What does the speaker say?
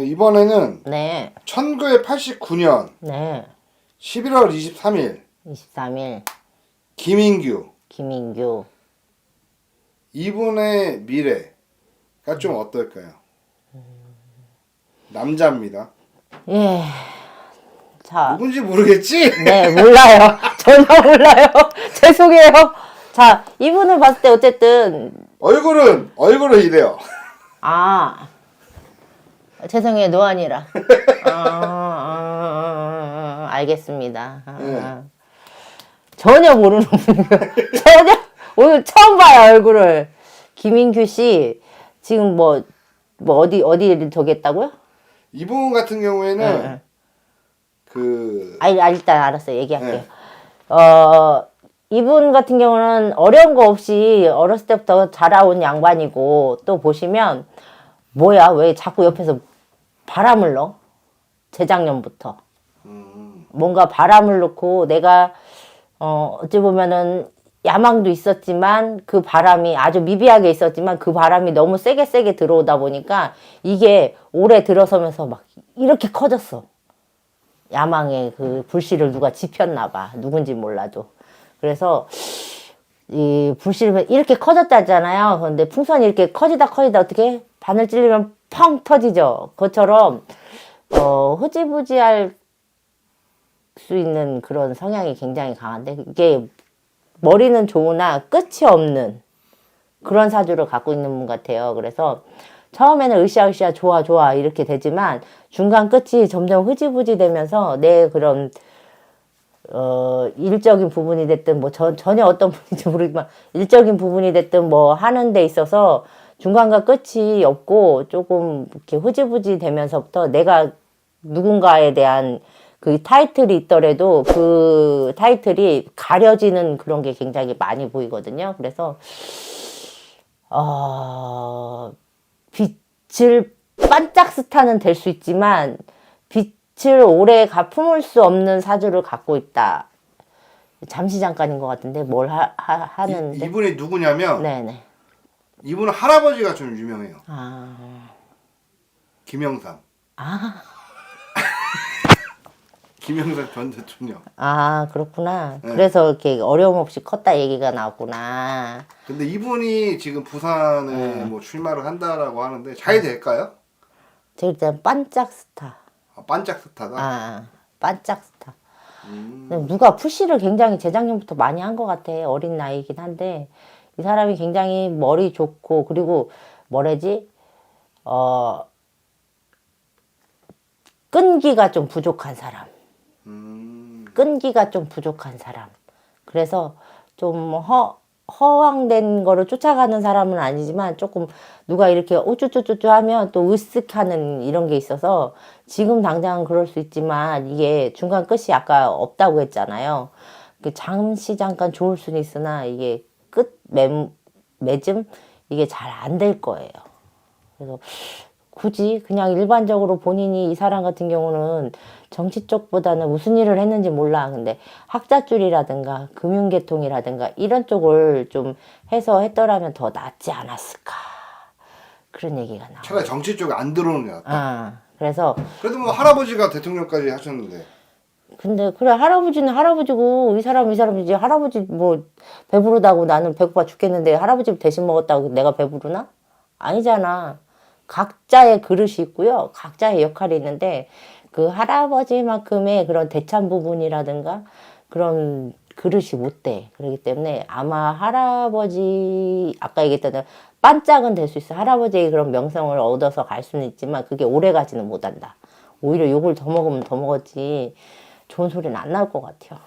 이번에는 네, 1989년 네. 11월 23일 23일 김인규 김인규. 이분의 미래가 좀 어떨까요? 남자입니다. 예. 자, 누군지 모르겠지? 네, 몰라요. 전혀 몰라요. 죄송해요. 자, 이분을 봤을 때 어쨌든 얼굴은 얼굴은 이래요. 아 죄송해요 노안이라. 아, 아, 아, 알겠습니다. 아, 네. 전혀 모르는 분이에요. 전혀. 오늘 처음 봐요 얼굴을. 김인규 씨 지금 뭐, 뭐 어디 어디를 저기 했다고요? 이분 같은 경우에는 네, 네. 그 아, 아, 일단 알았어요. 얘기할게요. 네. 어 이분 같은 경우는 어려운 거 없이 어렸을 때부터 자라온 양반이고 또 보시면 뭐야? 왜 자꾸 옆에서 바람을 넣어 재작년부터 음, 뭔가 바람을 넣고 내가 어 어찌 보면은 야망도 있었지만 그 바람이 아주 미비하게 있었지만 그 바람이 너무 세게 세게 들어오다 보니까 이게 오래 들어서면서 막 이렇게 커졌어. 야망의 그 불씨를 누가 지폈나 봐. 누군지 몰라도. 그래서 이 불씨를 이렇게 커졌다잖아요. 그런데 풍선이 이렇게 커지다 커지다 어떻게 바늘 찔리면 펑 터지죠. 그것처럼 어 흐지부지할 수 있는 그런 성향이 굉장히 강한데 이게 머리는 좋으나 끝이 없는 그런 사주를 갖고 있는 분 같아요. 그래서 처음에는 으쌰으쌰 좋아 좋아 이렇게 되지만 중간 끝이 점점 흐지부지 되면서 내 그런 어 일적인 부분이 됐든 뭐 전, 전혀 어떤 분인지 모르지만 일적인 부분이 됐든 뭐 하는 데 있어서 중간과 끝이 없고 조금 이렇게 흐지부지 되면서부터 내가 누군가에 대한 그 타이틀이 있더라도 그 타이틀이 가려지는 그런 게 굉장히 많이 보이거든요. 그래서 어 빛을 반짝 스타는 될 수 있지만 빛을 오래 가 품을 수 없는 사주를 갖고 있다. 잠시 잠깐인 것 같은데 뭘 하, 하, 하는데 이, 이분이 누구냐면 네네 이분은 할아버지가 좀 유명해요. 아, 김영삼. 아, 김영삼 전 대통령. 아 그렇구나 네. 그래서 이렇게 어려움 없이 컸다 얘기가 나왔구나 근데 이분이 지금 부산에 네. 뭐 출마를 한다라고 하는데 잘 될까요? 제가 일단 반짝 스타 아, 반짝 스타다. 아 반짝 스타 음, 누가 푸시를 굉장히 재작년부터 많이 한 것 같아. 어린 나이긴 한데 이 사람이 굉장히 머리 좋고 그리고 뭐래지 어 끈기가 좀 부족한 사람. 음, 끈기가 좀 부족한 사람. 그래서 좀 허, 허황된 거를 쫓아가는 사람은 아니지만 조금 누가 이렇게 우쭈쭈쭈쭈 하면 또 으쓱하는 이런 게 있어서 지금 당장은 그럴 수 있지만 이게 중간 끝이 아까 없다고 했잖아요. 그 잠시 잠깐 좋을 수는 있으나 이게 끝 매, 맺음 이게 잘 안 될 거예요. 그래서 굳이 그냥 일반적으로 본인이 이 사람 같은 경우는 정치 쪽보다는 무슨 일을 했는지 몰라. 근데 학자줄이라든가 금융계통이라든가 이런 쪽을 좀 해서 했더라면 더 낫지 않았을까. 그런 얘기가 나와. 차라리 정치 쪽에 안 들어오는 게 낫다. 아, 그래서 그래도 뭐 할아버지가 대통령까지 하셨는데 근데 그래 할아버지는 할아버지고 이 사람 이 사람이지 할아버지 뭐 배부르다고 나는 배고파 죽겠는데 할아버지 대신 먹었다고 내가 배부르나? 아니잖아. 각자의 그릇이 있고요. 각자의 역할이 있는데 그 할아버지만큼의 그런 대참 부분이라든가 그런 그릇이 못 돼. 그렇기 때문에 아마 할아버지 아까 얘기했던 반짝은 될 수 있어. 할아버지의 그런 명성을 얻어서 갈 수는 있지만 그게 오래 가지는 못한다. 오히려 욕을 더 먹으면 더 먹었지 좋은 소리는 안 나올 것 같아요.